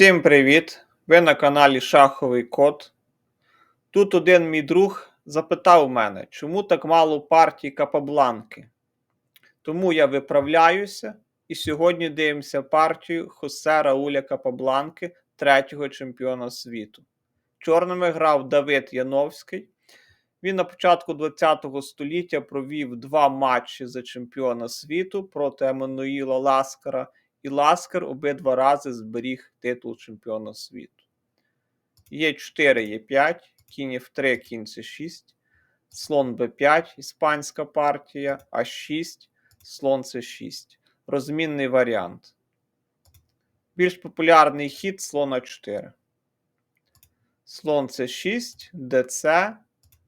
Всім привіт! Ви на каналі Шаховий Код. Тут один мій друг запитав мене, чому так мало партій Капабланки. Тому я виправляюся і сьогодні дивимося партію Хосе Рауля Капабланки, третього чемпіона світу. Чорними грав Давид Яновський. Він на початку ХХ століття провів два матчі за чемпіона світу проти Еммануїла Ласкара і Ласкар обидва рази зберіг титул чемпіона світу. Є 4, є 5, кінь F3, кінь С6, слон Б5, іспанська партія, А6, слон С6. Розмінний варіант. Більш популярний хід слон А4. Слон С6, ДЦ,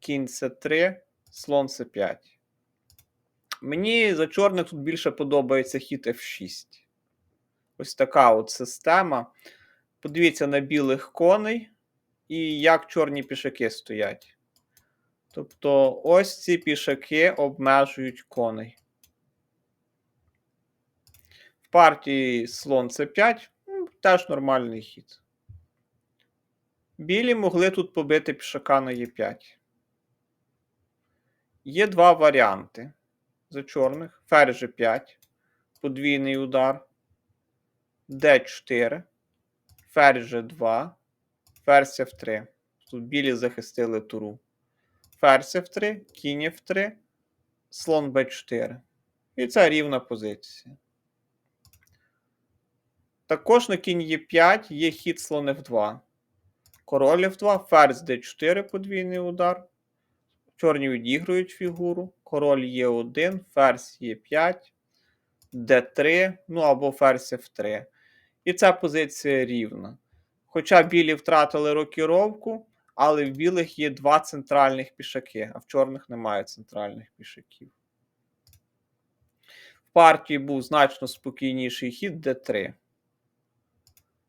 кінь С3, слон С5. Мені за чорних тут більше подобається хід F6. Ось така от система. Подивіться на білих коней і як чорні пішаки стоять. Тобто, ось ці пішаки обмежують коней. В партії слон С5 ну, теж нормальний хід. Білі могли тут побити пішака на Е5. Є два варіанти за чорних. Ферзь G5, подвійний удар. D4, ферзь G2, ферзь F3. Тут білі захистили туру. Ферзь F3, кінь F3, слон B4. І це рівна позиція. Також на кінь Е5 є хід слон F2. Король F2, ферзь D4, подвійний удар. Чорні відігрують фігуру. Король Е1, ферзь Е5, Д3, ну або ферзь F3. І ця позиція рівна. Хоча білі втратили рокіровку, але в білих є два центральних пішаки, а в чорних немає центральних пішаків. В партії був значно спокійніший хід d3.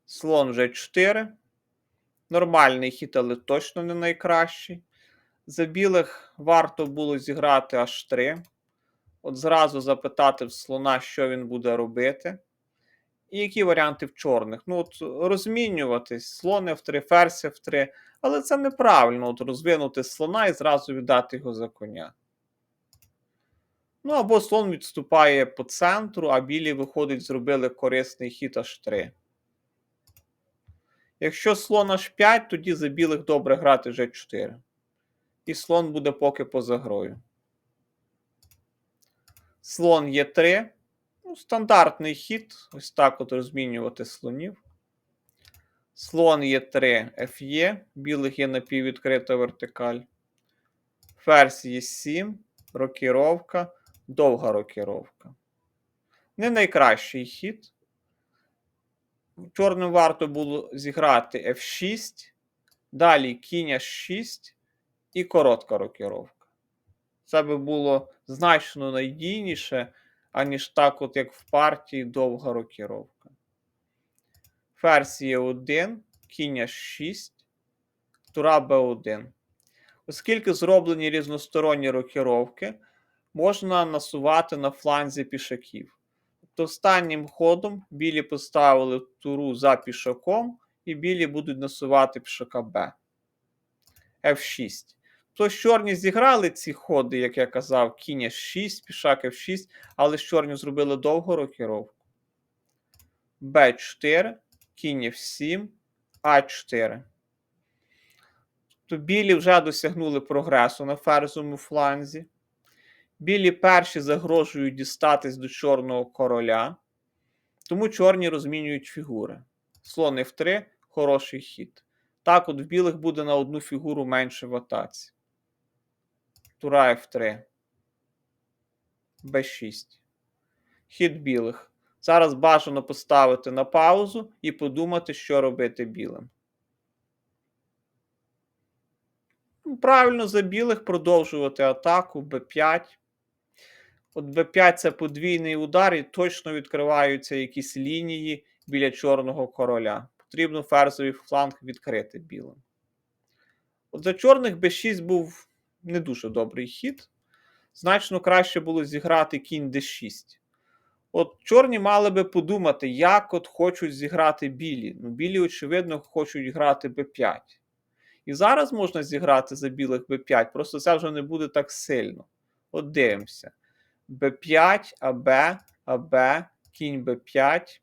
Слон вже 4. Нормальний хід, але точно не найкращий. За білих варто було зіграти аж 3. От зразу запитати в слона, що він буде робити. І які варіанти в чорних? Ну, от розмінюватись, слон F3, ферзь F3. Але це неправильно от розвинути слона і зразу віддати його за коня. Ну, або слон відступає по центру, а білі, виходить, зробили корисний хід H3. Якщо слон H5, тоді за білих добре грати G4. І слон буде поки поза грою. Слон Е3. Ну, Стандартний хід. Ось так от розмінювати слонів. Слон Е3 Ф'є. Білих є напіввідкрита вертикаль. Ферзь Е7. Рокіровка. Довга рокіровка. Не найкращий хід. Чорним варто було зіграти F6. Далі кінь H6 і коротка рокіровка. Це би було значно надійніше аніж так, от як в партії довга рокіровка. Ферзь є 1, кінь 6, тура Б1. Оскільки зроблені різносторонні рокіровки, можна насувати на фланзі пішаків. Тобто останнім ходом білі поставили туру за пішаком, і білі будуть насувати пішака Б. F6. Тож чорні зіграли ці ходи, як я казав, кінь F6, пішак F6, але з чорні зробили довгу рокіровку. Б4, кінь F7, А4. То білі вже досягнули прогресу на ферзовому фланзі. Білі перші загрожують дістатись до чорного короля. Тому чорні розмінюють фігури. Слон F3 хороший хід. Так, от в білих буде на одну фігуру менше в атаці. Тура F3. Б6. Хід білих. Зараз бажано поставити на паузу і подумати, що робити білим. Ну, правильно за білих продовжувати атаку Б5. От Б5 це подвійний удар, і точно відкриваються якісь лінії біля чорного короля. Потрібно ферзовий фланг відкрити білим. От за чорних Б6 був не дуже добрий хід. Значно краще було зіграти кінь d6. От чорні мали би подумати, як от хочуть зіграти білі. Ну, білі, очевидно, хочуть грати Б5. І зараз можна зіграти за білих Б5, просто це вже не буде так сильно. От дивимося. Б5, АБ, АБ, кінь Б5,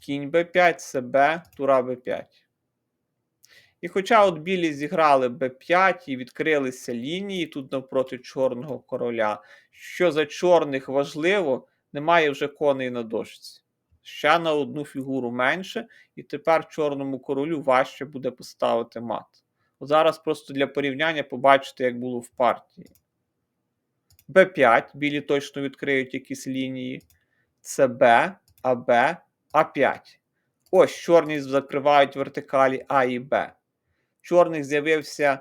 кінь Б5, СБ, тура Б5. І хоча от білі зіграли Б5 і відкрилися лінії тут навпроти чорного короля, що за чорних важливо, немає вже коней на дошці. Ще на одну фігуру менше, і тепер чорному королю важче буде поставити мат. От зараз просто для порівняння побачите, як було в партії. Б5, білі точно відкриють якісь лінії. ЦБ, АБ, А5. Ось чорні закривають вертикалі А і Б. Чорних з'явився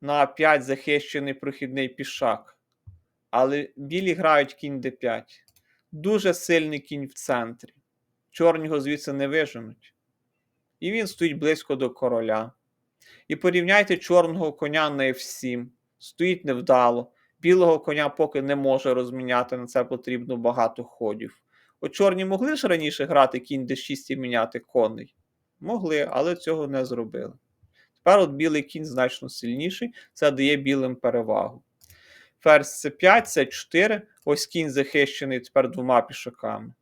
на А5 захищений прохідний пішак. Але білі грають кінь Д5. Дуже сильний кінь в центрі. Чорні звідси не виженуть. І він стоїть близько до короля. І порівняйте чорного коня на F7. Стоїть невдало. Білого коня поки не може розміняти, на це потрібно багато ходів. От чорні могли ж раніше грати кінь d6 і міняти коней? Могли, але цього не зробили. Тепер білий кінь значно сильніший, це дає білим перевагу. Ферзь c5, c4. Ось кінь захищений тепер двома пішаками.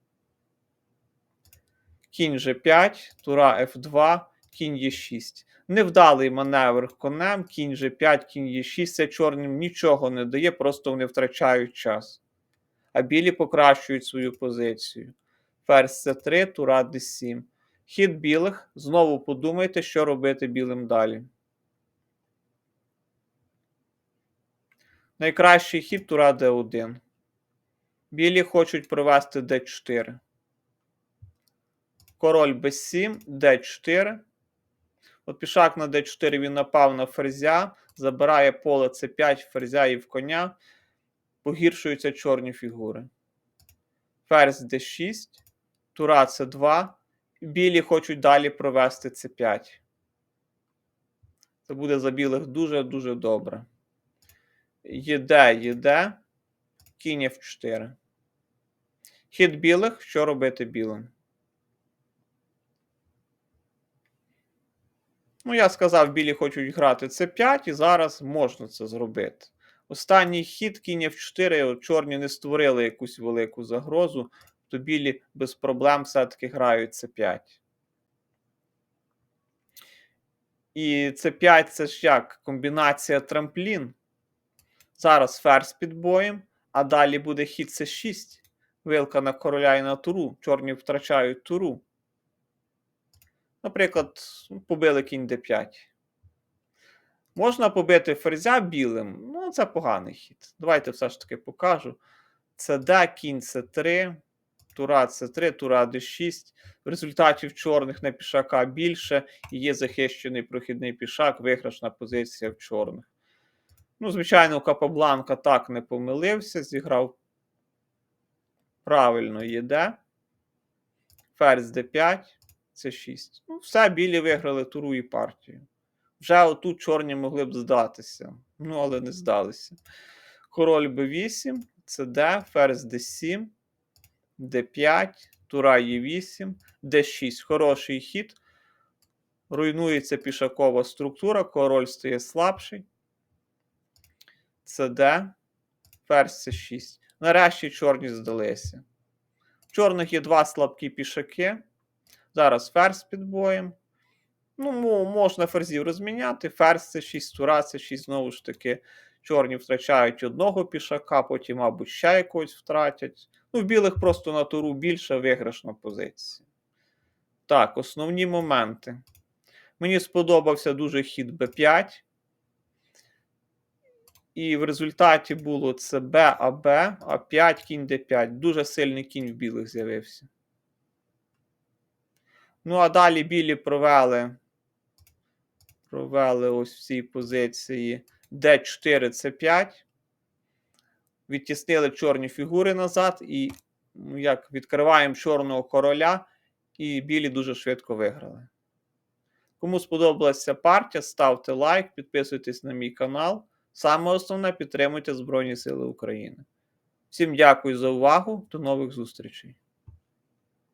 Кінь G5, тура F2, кінь Е6. Невдалий маневр конем, кінь G5, кінь Е6. Це чорним нічого не дає, просто вони втрачають час. А білі покращують свою позицію. Ферзь С3, тура d7. Хід білих. Знову подумайте, що робити білим далі. Найкращий хід тура d1. Білі хочуть провести d4. Король b7, d4. От пішак на d4 він напав на ферзя, забирає поле c5, ферзя і в коня. Погіршуються чорні фігури. Ферзь d6, тура c2. Білі хочуть далі провести c5. Це буде за білих дуже-дуже добре. Єде, єде, кінь f4. Хід білих, що робити білим? Ну, я сказав, білі хочуть грати c5, і зараз можна це зробити. Останній хід кінь f4, чорні не створили якусь велику загрозу, то білі без проблем все-таки грають c5. І c5 це ж як комбінація трамплін. Зараз ферзь під боєм, а далі буде хід c6. Вилка на короля і на туру. Чорні втрачають туру. Наприклад, побили кінь d5. Можна побити ферзя білим, ну це поганий хід. Давайте все ж таки покажу. Це d, кінь c3, тура c3, тура d6. В результаті в чорних на пішака більше і є захищений прохідний пішак, виграшна позиція в чорних. Ну, звичайно, Капабланка так не помилився, зіграв правильно єде. Ферзь d5, c6. Ну, все, білі виграли туру і партію. Вже отут чорні могли б здатися. Ну, але не здалися. Король b8, cd, ферзь d7, d5, тура e8, d6. Хороший хід. Руйнується пішакова структура, король стає слабший. cd, ферзь c6. Нарешті чорні здалися. В чорних є два слабкі пішаки. Зараз ферзь під боєм. Ну, можна ферзів розміняти. Ферзь це 6, тура це 6, знову ж таки. Чорні втрачають одного пішака, потім, мабуть, ще якогось втратять. Ну, в білих просто на туру більша виграшна позиція. Так, основні моменти. Мені сподобався дуже хід Б5. І в результаті було це Б, АБ, А5, кінь Д5. Дуже сильний кінь в білих з'явився. Ну, а далі білі провели. Провели ось в цій позиції D4, C5. Відтіснили чорні фігури назад. І ну, як відкриваємо чорного короля, і білі дуже швидко виграли. Кому сподобалася партія, ставте лайк, підписуйтесь на мій канал. Саме основне підтримуйте Збройні Сили України. Всім дякую за увагу. До нових зустрічей.